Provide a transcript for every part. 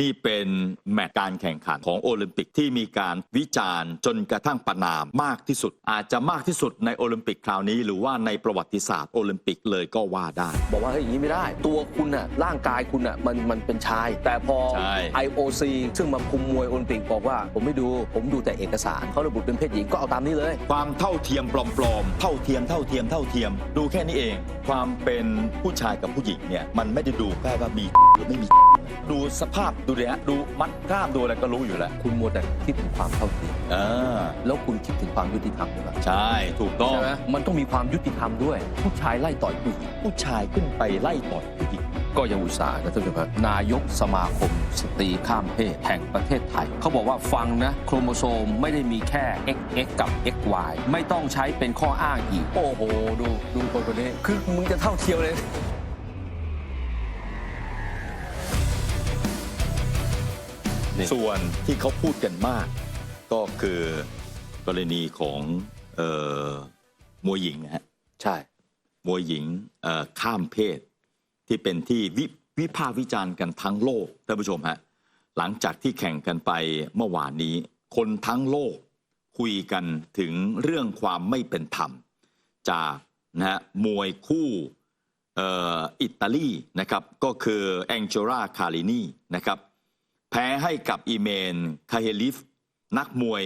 นี่เป็นแมตช์การแข่งขันของโอลิมปิกที่มีการวิจารณ์จนกระทั่งประนามมากที่สุด อาจจะมากที่สุดในโอลิมปิกคราวนี้ หรือว่าในประวัติศาสตร์โอลิมปิกเลยก็ว่าได้ บอกว่าเฮ้ยอย่างนี้ไม่ได้ ตัวคุณน่ะร่างกายคุณน่ะมันมันเป็นชาย แต่พอ ใช่ IOC ซึ่งมาคุมมวยโอลิมปิกบอกว่า ผมไม่ดูผมดูแต่เอกสารเขาระบุเป็นเพศหญิงก็เอาตามนี้เลย ความเท่าเทียมปลอมๆ เท่าเทียมเท่าเทียมเท่าเทียม ดูแค่นี้เอง ความเป็นผู้ชายกับผู้หญิงเนี่ยมันไม่ได้ดูแค่ว่ามีหรือไม่มี ดูสภาพดูเลยฮะดูมัดกล้ามดูอะไรก็รู้อยู่แล้วคุณมัวแต่คิดถึงความเท่าเทียมอ่าแล้วคุณคิดถึงความยุติธรรมหรือเปล่าใช่ถูกต้อง ใช่ไหม มันต้องมีความยุติธรรมด้วย ผู้ชายไล่ต่อยผู้หญิงผู้ชายขึ้นไปไล่ต่อยผู้หญิงก็ยังอุตส่าห์นะท่านผู้ชมครับนายกสมาคมสตรีข้ามเพศแห่งประเทศไทย เขาบอกว่าฟังนะ โครโมโซมไม่ได้มีแค่ XX กับ XY ไม่ต้องใช้เป็นข้ออ้างอีก โอ้โห ดูดูคนคนนี้ คือมึงจะเท่าเทียมเลย ส่วนที่เขาพูดกันมาก ก็คือกรณีของเอ่อมวยหญิงนะฮะใช่มวยหญิงเอ่อข้ามเพศ ที่เป็นที่วิวิพากษ์วิจารณ์กันทั้งโลกท่านผู้ชมฮะหลังจากที่แข่งกันไปเมื่อวานนี้ คนทั้งโลกคุยกันถึงเรื่องความไม่เป็นธรรม จากนะฮะมวยคู่เอ่ออิตาลีนะครับก็คือแองเจราคารินีนะครับ แพ้ให้กับอีเมนคาเฮลิฟ นักมวย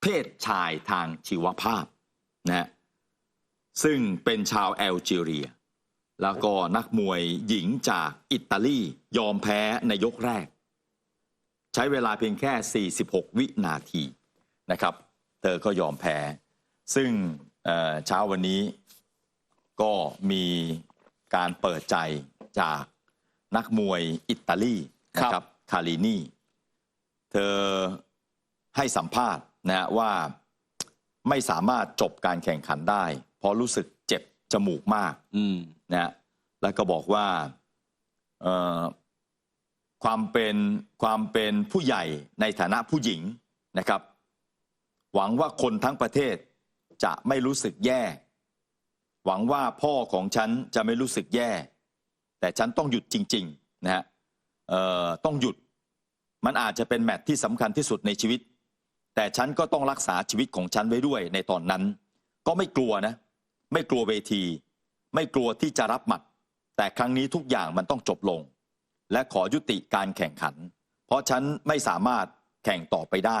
เพศชายทางชีวภาพนะฮะซึ่งเป็นชาวแอลจีเรีย แล้วก็นักมวยหญิงจากอิตาลียอมแพ้ในยกแรก ใช้เวลาเพียงแค่ 46 วินาทีนะครับ เธอก็ยอมแพ้ ซึ่งเช้าวันนี้ก็มีการเปิดใจจากนักมวยอิตาลีนะครัรับบ คารินีเธอให้สัมภาษณ์นะฮะว่าไม่สามารถจบการแข่งขันได้ เพราะรู้สึกเจ็บจมูกมากมนะฮะแล้วก็บอกว่าความเป็นความเป็นผู้ใหญ่ในฐานะผู้หญิงนะครับ หวังว่าคนทั้งประเทศจะไม่รู้สึกแย่ หวังว่าพ่อของฉันจะไม่รู้สึกแย่ แต่ฉันต้องหยุดจริง ๆ นะฮะ ต้องหยุด มันอาจจะเป็นแมตช์ที่สำคัญที่สุดในชีวิต แต่ฉันก็ต้องรักษาชีวิตของฉันไว้ด้วยในตอนนั้น ก็ไม่กลัวนะ ไม่กลัวเวที ไม่กลัวที่จะรับหมัด แต่ครั้งนี้ทุกอย่างมันต้องจบลง และขอยุติการแข่งขัน เพราะฉันไม่สามารถแข่งต่อไปได้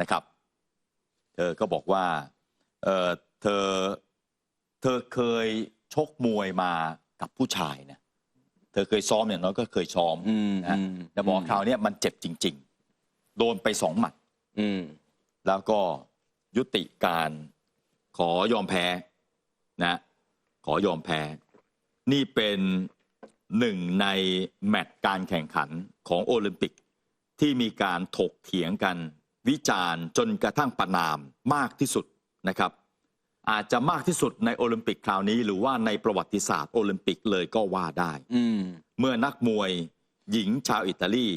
นะครับ เธอก็บอกว่าเเธอเธอเคยชกมวยมากับผู้ชายนะเธอเคยซ้อมอย่างน้อยก็เคยซ้อมอืมนะฮะอืมแต่บอกคราวเนี้ยมันเจ็บจริง ๆ โดนไปสองหมัดอืมแล้วก็ยุติการขอยอมแพ้นะ ขอยอมแพ้ นี่เป็นหนึ่งในแมตช์การแข่งขันของโอลิมปิก ที่มีการถกเถียงกันวิจารณ์จนกระทั่งประนามมากที่สุดนะครับ อาจจะมากที่สุดในโอลิมปิกคราวนี้ หรือว่าในประวัติศาสตร์โอลิมปิกเลยก็ว่าได้ อืม เมื่อนักมวยหญิงชาวอิตาลี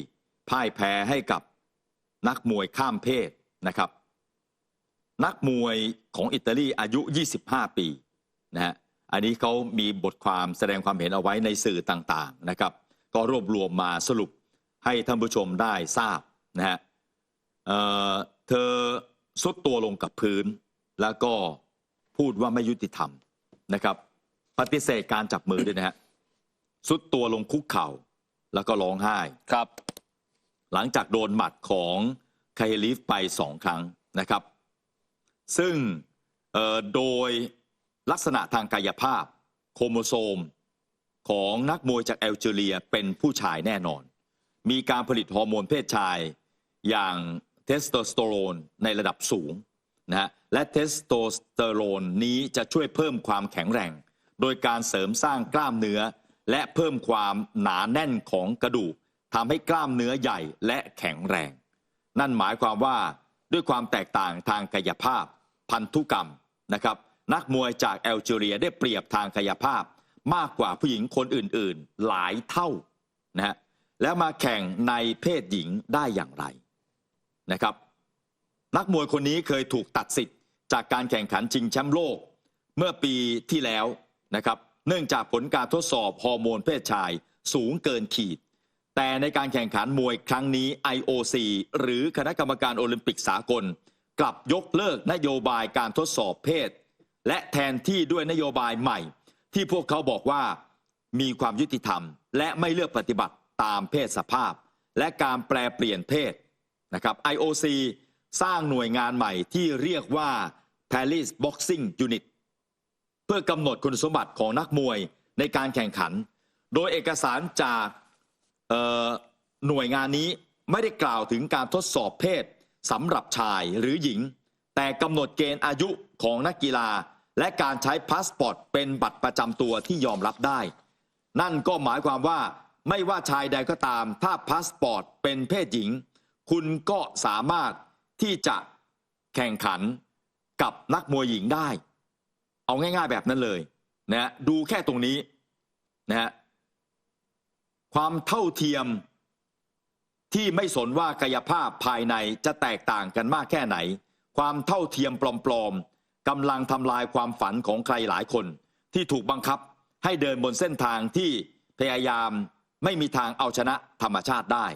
พ่ายแพ้ให้กับนักมวยข้ามเพศนะครับ นักมวยของอิตาลีอายุ 25 ปีนะฮะอันนี้เขามีบทความแสดงความเห็นเอาไว้ในสื่อต่างๆนะครับ ก็รวบรวมมาสรุปให้ท่านผู้ชมได้ทราบนะฮะเอ่อเธอสุดตัวลงกับพื้นแล้วก็ พูดว่าไม่ยุติธรรมนะครับ ปฏิเสธการจับมือด้วยนะฮะสุดตัวลงคุกเข่าแล้วก็ร้องไห้ครับ หลังจากโดนหมัดของไคลิฟไปสองครั้งนะครับ ซึ่งเอ่อโดยลักษณะทางกายภาพโครโมโซมของนักมวยจากแอลจีเรียเป็นผู้ชายแน่นอน มีการผลิตฮอร์โมนเพศชายอย่างเทสโทสเตอโรนในระดับสูงนะฮะ และเทสโทสเตอโรนนี้จะช่วยเพิ่มความแข็งแรง โดยการเสริมสร้างกล้ามเนื้อ และเพิ่มความหนาแน่นของกระดูกทำให้กล้ามเนื้อใหญ่และแข็งแรง นั่นหมายความว่าด้วยความแตกต่างทางกายภาพ พันธุกรรมนะครับ นักมวยจากแอลจีเรียได้เปรียบทางกายภาพ มากกว่าผู้หญิงคนอื่นๆ หลายเท่านะฮะแล้วมาแข่งในเพศหญิงได้อย่างไรนะครับ นักมวยคนนี้เคยถูกตัดสิทธิ์ จากการแข่งขันชิงแชมป์โลก เมื่อปีที่แล้วนะครับ เนื่องจากผลการทดสอบฮอร์โมนเพศชายสูงเกินขีด แต่ในการแข่งขันมวยครั้งนี้ IOC หรือคณะกรรมการโอลิมปิกสากล กลับยกเลิกนโยบายการทดสอบเพศ และแทนที่ด้วยนโยบายใหม่ ที่พวกเขาบอกว่ามีความยุติธรรม และไม่เลือกปฏิบัติตามเพศสภาพ และการแปลเปลี่ยนเพศนะครับ IOC สร้างหน่วยงานใหม่ที่เรียกว่า Paris Boxing Unit เพื่อกำหนดคุณสมบัติของนักมวยในการแข่งขัน โดยเอกสารจากหน่วยงานนี้ไม่ได้กล่าวถึงการทดสอบเพศสำหรับชายหรือหญิง แต่กำหนดเกณฑ์อายุของนักกีฬา และการใช้พาสปอร์ตเป็นบัตรประจำตัวที่ยอมรับได้ นั่นก็หมายความว่าไม่ว่าชายใดก็ตาม ถ้าพาสปอร์ตเป็นเพศหญิง คุณก็สามารถที่จะแข่งขัน กับนักมวยหญิงได้ เอาง่าย ๆ แบบนั้นเลยนะฮะดูแค่ตรงนี้นะฮะความเท่าเทียมที่ไม่สนว่ากายภาพภายในจะแตกต่างกันมากแค่ไหน ความเท่าเทียมปลอมๆกำลังทำลายความฝันของใครหลายคน ที่ถูกบังคับให้เดินบนเส้นทางที่พยายามไม่มีทางเอาชนะธรรมชาติได้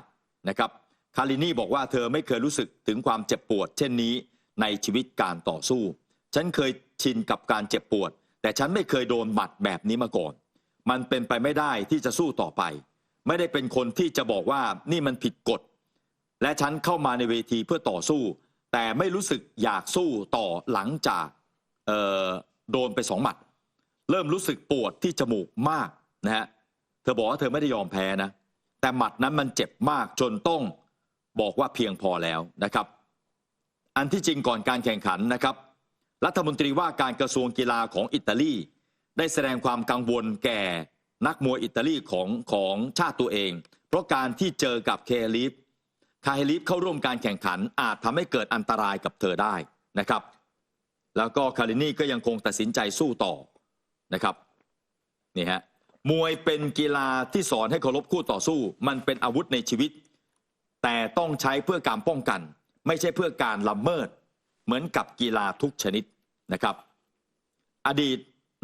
นะครับ คารินีบอกว่าเธอไม่เคยรู้สึกถึงความเจ็บปวด เช่นนี้ ในชีวิตการต่อสู้ ฉันเคยชินกับการเจ็บปวด แต่ฉันไม่เคยโดนบัตรแบบนี้มาก่อน มันเป็นไปไม่ได้ที่จะสู้ต่อไป ไม่ได้เป็นคนที่จะบอกว่านี่มันผิดกฎ และฉันเข้ามาในเวทีเพื่อต่อสู้ แต่ไม่รู้สึกอยากสู้ต่อหลังจากโดนไปสองหมัด เริ่มรู้สึกปวดที่จมูกมากนะฮะเธอบอกว่าเธอไม่ได้ยอมแพ้นะแต่หมัดนั้นมันเจ็บมากจนต้องบอกว่าเพียงพอแล้วนะครับ อันที่จริงก่อนการแข่งขันนะครับ รัฐมนตรีว่าการกระทรวงกีฬาของอิตาลี ได้แสดงความกังวลแก่นักมวยอิตาลีของของชาติตัวเอง เพราะการที่เจอกับเคลิฟคาเฮลิฟเข้าร่วมการแข่งขันอาจทำให้เกิดอันตรายกับเธอได้นะครับ แล้วก็คารินีก็ยังคงตัดสินใจสู้ต่อนะครับนี่ฮะมวยเป็นกีฬาที่สอนให้เคารพคู่ต่อสู้ มันเป็นอาวุธในชีวิต แต่ต้องใช้เพื่อการป้องกัน ไม่ใช่เพื่อการละเมิด เหมือนกับกีฬาทุกชนิดนะครับ อดีต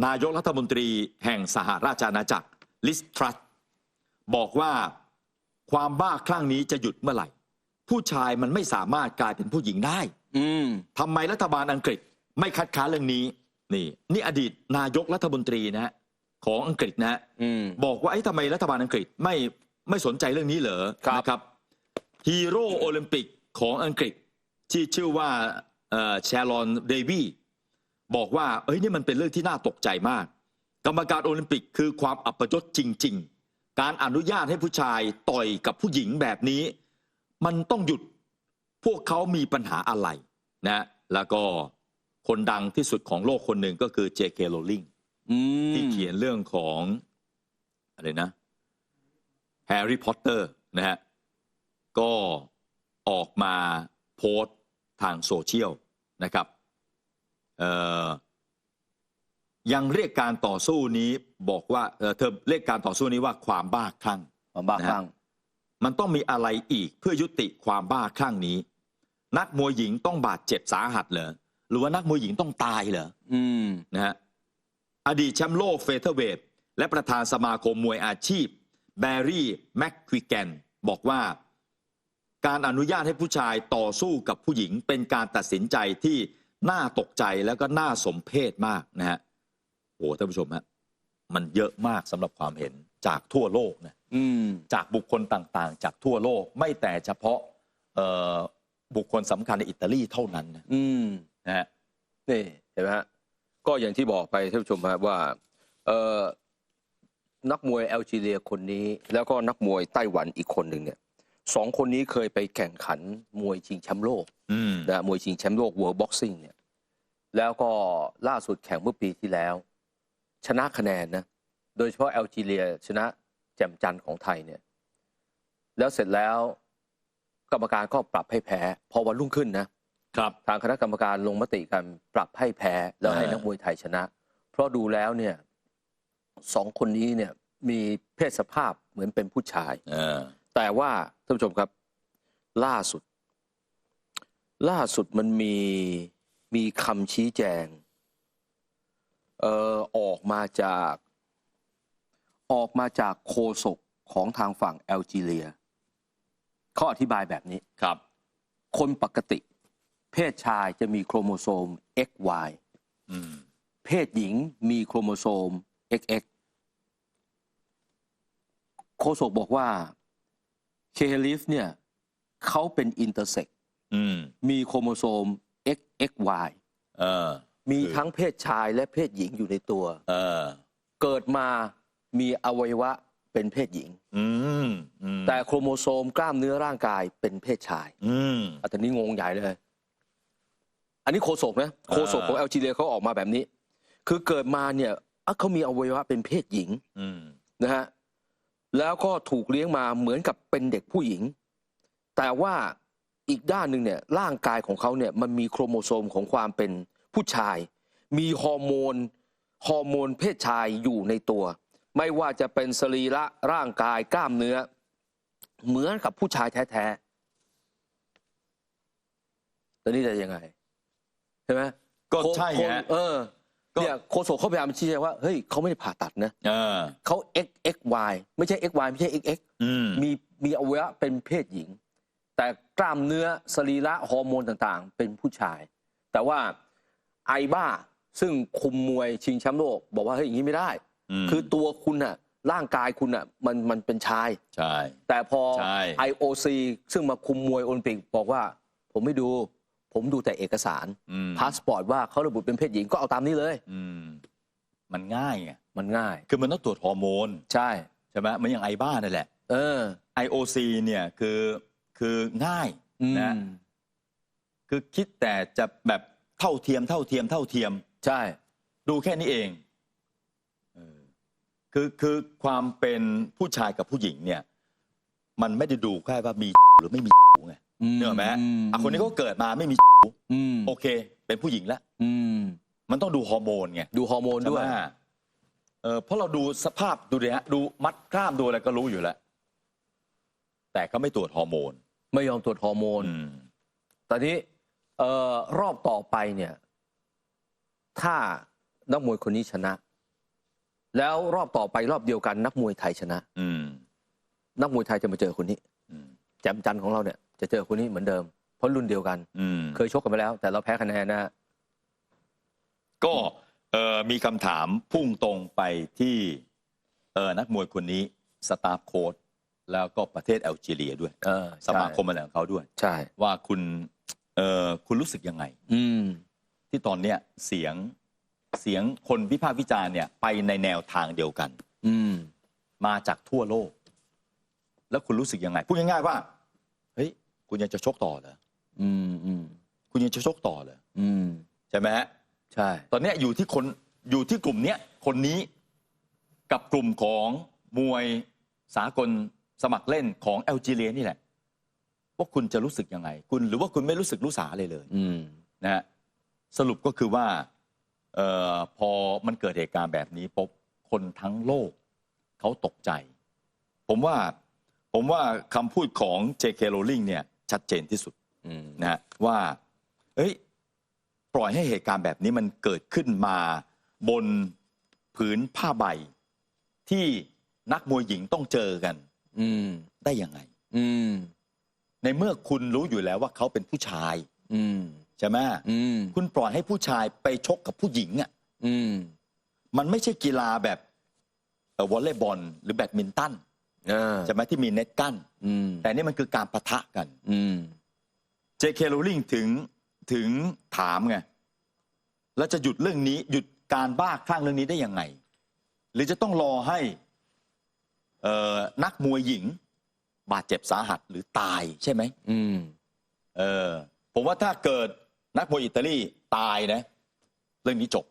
นายกรัฐมนตรีแห่งสหราชอาณาจักรลิสทรัสบอกว่าความบ้าคลั่งนี้จะหยุดเมื่อไหร่ ผู้ชายมันไม่สามารถกลายเป็นผู้หญิงได้อืมทำไมรัฐบาลอังกฤษไม่คัดค้านเรื่องนี้ นี่ นี่อดีตนายกรัฐมนตรีนะฮะของอังกฤษนะฮะอืมบอกว่าไอ้ทำไมรัฐบาลอังกฤษไม่ไม่สนใจเรื่องนี้เหรอครับนะครับฮีโร่โอลิมปิก ของอังกฤษที่ชื่อว่าแชลอนเดวีบอกว่า เอ้ยนี่มันเป็นเรื่องที่น่าตกใจมาก กรรมการโอลิมปิกคือความอัปยศจริง ๆ การอนุญาตให้ผู้ชายต่อยกับผู้หญิงแบบนี้ มันต้องหยุดพวกเขามีปัญหาอะไรนะ แล้วก็คนดังที่สุดของโลกคนหนึ่งก็คือเจเคโรลิงอืมที่เขียนเรื่องของอะไรนะแฮร์รี่พอตเตอร์นะฮะก็ ออกมาโพสต์ทางโซเชียลนะครับเอ่อยังเรียกการต่อสู้นี้บอกว่าเอ่อเธอเรียกการต่อสู้นี้ว่าความบ้าคลั่งความบ้าคลั่ง มันต้องมีอะไรอีกเพื่อยุติความบ้าคลั่งนี้ นักมวยหญิงต้องบาดเจ็บสาหัสเหรอหรือว่านักมวยหญิงต้องตายเหรออืมนะฮะอดีตแชมป์โลกเฟเธอร์เวทและประธานสมาคมมวยอาชีพ แบร์รี่แม็กควิแกนบอกว่า การอนุญาตให้ผู้ชายต่อสู้กับผู้หญิงเป็นการตัดสินใจที่น่าตกใจแล้วก็น่าสมเพชมากนะฮะโอ้ท่านผู้ชมฮะมันเยอะมากสำหรับความเห็นจากทั่วโลกนะอืมจากบุคคลต่างๆ จากทั่วโลกไม่แต่เฉพาะเอ่อบุคคลสำคัญในอิตาลีเท่านั้นนะอืมนะฮะนี่เห็นไหมฮะก็อย่างที่บอกไปท่านผู้ชมฮะว่าเอ่อนักมวยแอลจีเรียคนนี้ แล้วก็นักมวยไต้หวันอีกคนหนึ่งเนี่ย สองคนนี้เคยไปแข่งขันมวยชิงแชมป์โลกอืมนะมวยชิงแชมป์โลก World Boxing เนี่ย แล้วก็ล่าสุดแข่งเมื่อปีที่แล้ว ชนะคะแนนนะ โดยเฉพาะแอลจีเรีย ชนะแจ่มจันทร์ของไทยเนี่ย แล้วเสร็จแล้วกรรมการก็ปรับให้แพ้ พอวันรุ่งขึ้นนะครับทางคณะกรรมการลงมติกันปรับให้แพ้แล้วให้อ่านันักมวยไทยชนะ เพราะดูแล้วเนี่ยสองคนนี้เนี่ยมีเพศสภาพเหมือนเป็นผู้ชายเออ แต่ว่าท่านผู้ชมครับ ล่าสุด ล่าสุดมันมีมีคำชี้แจงเอ่อออกมาจากออกมาจากโฆษกของทางฝั่งแอลจีเรียเขาอธิบายแบบนี้ครับ คนปกติ เพศชายจะมีโครโมโซม XY อืมเพศหญิงมีโครโมโซม XX โคโศกบอกว่า เคเฮลิฟเนี่ยเขาเป็นอินเตอร์เซ็กอืมมีโครโมโซม XXY เออมีคือทั้งเพศชายและเพศหญิงอยู่ในตัว เออเกิดมามีอวัยวะเป็นเพศหญิง อืมอืมแต่โครโมโซมกล้ามเนื้อร่างกายเป็นเพศชายอืม อันนี้งงใหญ่เลย อันนี้โคศกนะโคศกของอ่าแอลจีเรียเขาออกมาแบบนี้ คือเกิดมาเนี่ยอะเขามีอวัยวะเป็นเพศหญิง อืมนะฮะ แล้วก็ถูกเลี้ยงมาเหมือนกับเป็นเด็กผู้หญิง แต่ว่าอีกด้านหนึ่งเนี่ยร่างกายของเขาเนี่ยมันมีโครโมโซมของความเป็นผู้ชาย มีฮอร์โมนฮอร์โมนเพศชายอยู่ในตัว ไม่ว่าจะเป็นสรีระร่างกายกล้ามเนื้อ เหมือนกับผู้ชายแท้ๆตอนนี้จะยังไงใช่ไหมก็โคใช่โคฮะเออก็ เนี่ยโคศกเขาพยายามชี้แจงว่าเฮ้ยเขาไม่ได้ผ่าตัดนะเออเขา X X Y ไม่ใช่ X Y ไม่ใช่ X X อืมมีมีอวัยวะเป็นเพศหญิง แต่กล้ามเนื้อสรีระฮอร์โมนต่างๆ เป็นผู้ชาย แต่ว่าไอบ้าซึ่งคุมมวยชิงแชมป์โลก บอกว่าเฮ้ยอย่างนี้ไม่ได้มคือตัวคุณน่ะร่างกายคุณน่ะมันมันเป็นชายใช่แต่พอใช่ IOC ซึ่งมาคุมมวยโอลิมปิกบอกว่า ผมไม่ดู ผมดูแต่เอกสารอืมพาสปอร์ตว่าเขาระบุเป็นเพศหญิงก็เอาตามนี้เลยอืมมันง่ายไงมันง่าย คือมันต้องตรวจฮอร์โมน ใช่ใช่ไหมมันอย่างไอบ้านั่นแหละ เออ IOC เนี่ยคือคือง่ายอืมนะคือคิดแต่จะแบบเท่าเทียมเท่าเทียมเท่าเทียม ใช่ ดูแค่นี้เองเออคือคือความเป็นผู้ชายกับผู้หญิงเนี่ย มันไม่ได้ดูแค่ว่ามีหรือไม่มีไง เนกอะไหมมอะคนนี้เขาเกิดมาไม่มีอืมโอเค เป็นผู้หญิงแล้วอืมมันต้องดูฮอร์โมนไงดูฮอร์โมนใช่ด้ไหวมยเออเพราะเราดูสภาพดูเลยฮะดูมัดกล้ามดูอะไรก็รู้อยู่แล้ว แต่เขาไม่ตรวจฮอร์โมน ไม่ยอมตรวจฮอร์โมนอืมตอนนี้เอ่อรอบต่อไปเนี่ย ถ้านักมวยคนนี้ชนะ แล้วรอบต่อไปรอบเดียวกัน นักมวยไทยชนะ อืมนักมวยไทยจะมาเจอคนนี้อืมแจมจันทร์ของเราเนี่ย จะเจอคนนี้เหมือนเดิม เพราะรุ่นเดียวกัน อืม เคยชกกันไปแล้ว แต่เราแพ้คะแนนนะฮะ ก็เอ่อมีคำถามพุ่งตรงไปที่เอ่อนักมวยคนนี้สตาฟโค้ดแล้วก็ประเทศแอลจีเรียด้วย เออสมาคมอะไรของเขาด้วย ใช่ ว่าคุณเอ่อคุณรู้สึกยังไง อืม ที่ตอนเนี้ยเสียงเสียงคนวิพากษ์วิจารณ์เนี่ยไปในแนวทางเดียวกัน อืม มาจากทั่วโลก แล้วคุณรู้สึกยังไง พูดง่ายๆว่าเฮ้ย คุณยังจะชกต่อเหรออืมอืมคุณยังจะชกต่อเหรออืมใช่ไหมฮะใช่ ตอนเนี้ยอยู่ที่คนอยู่ที่กลุ่มเนี้ยคนนี้กับกลุ่มของมวยสากลสมัครเล่นของแอลจีเรียนี่แหละว่าคุณจะรู้สึกยังไง คุณหรือว่าคุณไม่รู้สึกรู้สาเลยเลยอืมนะฮะสรุปก็คือว่าเออพอมันเกิดเหตุการณ์แบบนี้ปุ๊บคนทั้งโลกเขาตกใจ ผมว่าผมว่าคำพูดของ J.K. Rowling เนี่ย ชัดเจนที่สุดอืมนะฮะว่าเอ้ยปล่อยให้เหตุการณ์แบบนี้มันเกิดขึ้นมาบนผืนผ้าใบ ที่นักมวยหญิงต้องเจอกัน อืมได้ยังไง อืมในเมื่อคุณรู้อยู่แล้วว่าเขาเป็นผู้ชาย อืมใช่ไหมอืมคุณปล่อยให้ผู้ชายไปชกกับผู้หญิงอะ อืมมันไม่ใช่กีฬาแบบเอ่อวอลเลย์บอลหรือแบดมินตันอ่า ใช่ไหมที่มีเน็ตกั้นอืมแต่นี่มันคือการปะทะกันอืม J.K. Rowling ถึงถึงถามไงแล้วจะหยุดเรื่องนี้ หยุดการบ้าคลั่งเรื่องนี้ได้ยังไง หรือจะต้องรอให้เอ่อนักมวยหญิง บาดเจ็บสาหัสหรือตายใช่ไหมอืมเออผมว่าถ้าเกิดนักมวยอิตาลีตายนะ เรื่องนี้จบ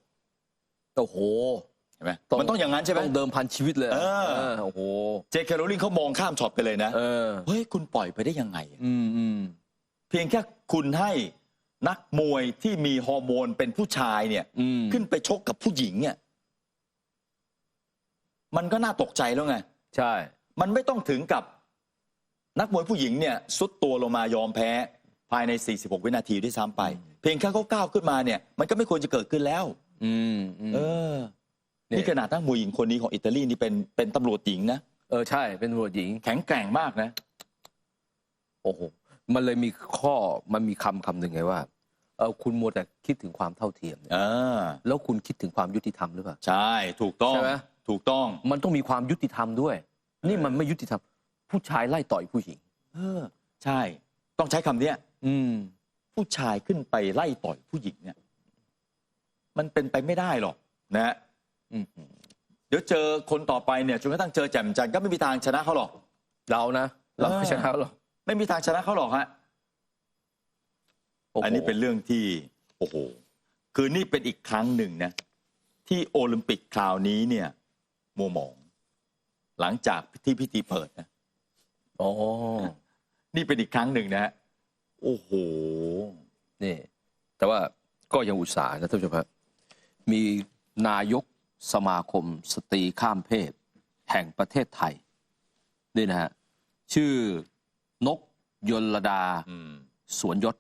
โอ้โห ใช่ไหมมันต้องอย่างนั้นใช่ไหมต้องเดิมพันชีวิตเลยเออ โอ้โหเจคโรลิงเขามองข้ามช็อตไปเลยนะเออเฮ้ยคุณปล่อยไปได้ยังไง อืมอืมเพียงแค่คุณให้นักมวยที่มีฮอร์โมนเป็นผู้ชายเนี่ย อืมขึ้นไปชกกับผู้หญิงเนี่ยมันก็น่าตกใจแล้วไง ใช่ มันไม่ต้องถึงกับนักมวยผู้หญิงเนี่ยสุดตัวลงมายอมแพ้ ภายใน 46 วินาทีด้วยซ้ำไป เพียงแค่เขาก้าวขึ้นมาเนี่ย มันก็ไม่ควรจะเกิดขึ้นแล้ว อืมอืม เออ นี่นี่ขนาดนักมวยหญิงคนนี้ของอิตาลีนี่เป็นเป็นตำรวจหญิงนะเออใช่เป็นตำรวจหญิง แข็งแกร่งมากนะ โอ้โหมันเลยมีข้อมันมีคำคำหนึ่งไงว่าเออคุณมัวแต่คิดถึงความเท่าเทียมเนี่ยเออแล้วคุณคิดถึงความยุติธรรมหรือเปล่าใช่ ถูกต้องใช่ไหมถูกต้องมันต้องมีความยุติธรรมด้วย นี่มันไม่ยุติธรรม ผู้ชายไล่ต่อยผู้หญิง เออ ใช่ ต้องใช้คำเนี้ยอืม ผู้ชายขึ้นไปไล่ต่อยผู้หญิงเนี่ย มันเป็นไปไม่ได้หรอกนะฮะอืม เดี๋ยวเจอคนต่อไปเนี่ยจนกระทั่งเจอแจ่มจันทร์ก็ไม่มีทางชนะเขาหรอก เรานะ เราไม่ชนะหรอกไม่มีทางชนะเขาหรอกฮะโโหอันนี้เป็นเรื่องที่ โอ้โห คือนี่เป็นอีกครั้งหนึ่งนะ ที่โอลิมปิกคราวนี้เนี่ยมัวหมอง หลังจากที่พิธีเปิดนะอ๋อนี่เป็นอีกครั้งหนึ่งนะฮะโอ้โห นี่ แต่ว่าก็ยังอุตส่าห์นะท่านผู้ชมครับมีนายก สมาคมสตรีข้ามเพศ แห่งประเทศไทยนี่นะฮะชื่อนกยลดาสวนยศ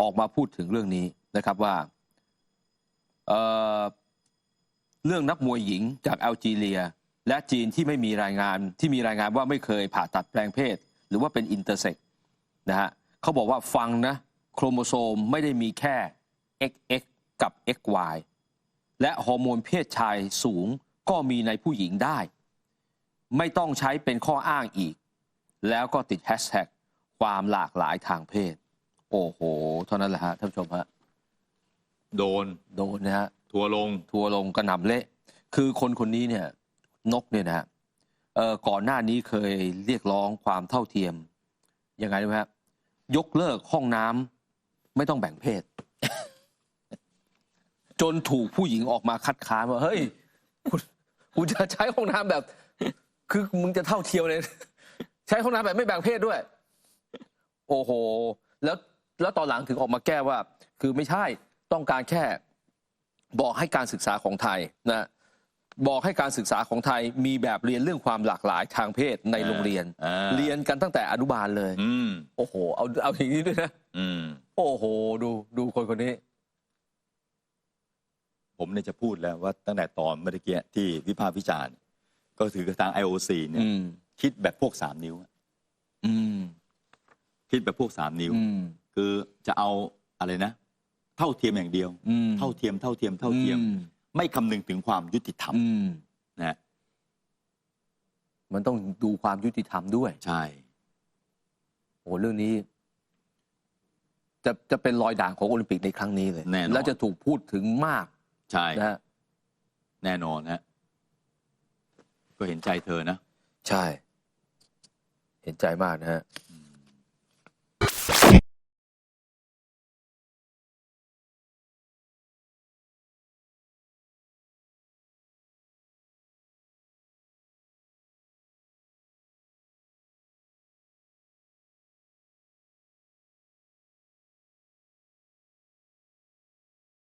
ออกมาพูดถึงเรื่องนี้นะครับว่าเเรื่องนักมวยหญิงจากแอลจีเรีย และจีนที่ไม่มีรายงานที่มีรายงานว่าไม่เคยผ่าตัดแปลงเพศ หรือว่าเป็นอินเตอร์เซ็กนะฮะเขาบอกว่าฟังนะ โครโมโซมไม่ได้มีแค่ XX กับ XY และฮอร์โมนเพศชายสูงก็มีในผู้หญิงได้ ไม่ต้องใช้เป็นข้ออ้างอีก แล้วก็ติดแฮชแท็กความหลากหลายทางเพศ โอ้โห เท่านั้นแหละฮะท่านผู้ชมฮะโดนโดนนะฮะทัวร์ลงทัวร์ลงกระหน่ำเละ คือคนคนนี้เนี่ยนกเนี่ยนะฮะเอ่อก่อนหน้านี้เคยเรียกร้องความเท่าเทียมยังไงรู้ไหมครับยกเลิกห้องน้ำไม่ต้องแบ่งเพศ จนถูกผู้หญิงออกมาคัดค้านว่าเฮ้ยคุณคุณจะใช้ห้องน้ำแบบ คือมึงจะเท่าเทียมเลยใช้ห้องน้ำแบบไม่แบ่งเพศด้วย โอ้โห แล้วแล้วตอนหลังถึงออกมาแก้ว่า คือไม่ใช่ต้องการแค่บอกให้การศึกษาของไทยนะบอกให้การศึกษาของไทยมีแบบเรียนเรื่องความหลากหลายทางเพศในโรงเรียนอ่าเรียนกันตั้งแต่อนุบาลเลยอืมโอ้โห เอาเอาอย่างนี้ด้วยนะอืมโอ้โห ดูดูคนคนนี้ ผมเนี่ยจะพูดแล้วว่าตั้งแต่ตอนเมื่อกี้ที่วิพากษ์วิจารณ์ ก็ถือกับทาง IOC เนี่ย อืม คิดแบบพวกสามนิ้วอะอืมคิดแบบพวกสามนิ้ว อืม คือจะเอาอะไรนะ เท่าเทียมอย่างเดียว อืม เท่าเทียมเท่าเทียมเท่าเทียม อืมไม่คำนึงถึงความยุติธรรมอืมนะฮะมันต้องดูความยุติธรรมด้วย ใช่ โอ้เรื่องนี้ จะจะเป็นรอยด่างของโอลิมปิกในครั้งนี้เลยแน่นอนแล้วจะถูกพูดถึงมาก ใช่นะฮะแน่นอนนะก็เห็นใจเธอนะ ใช่ เห็นใจมากนะฮะ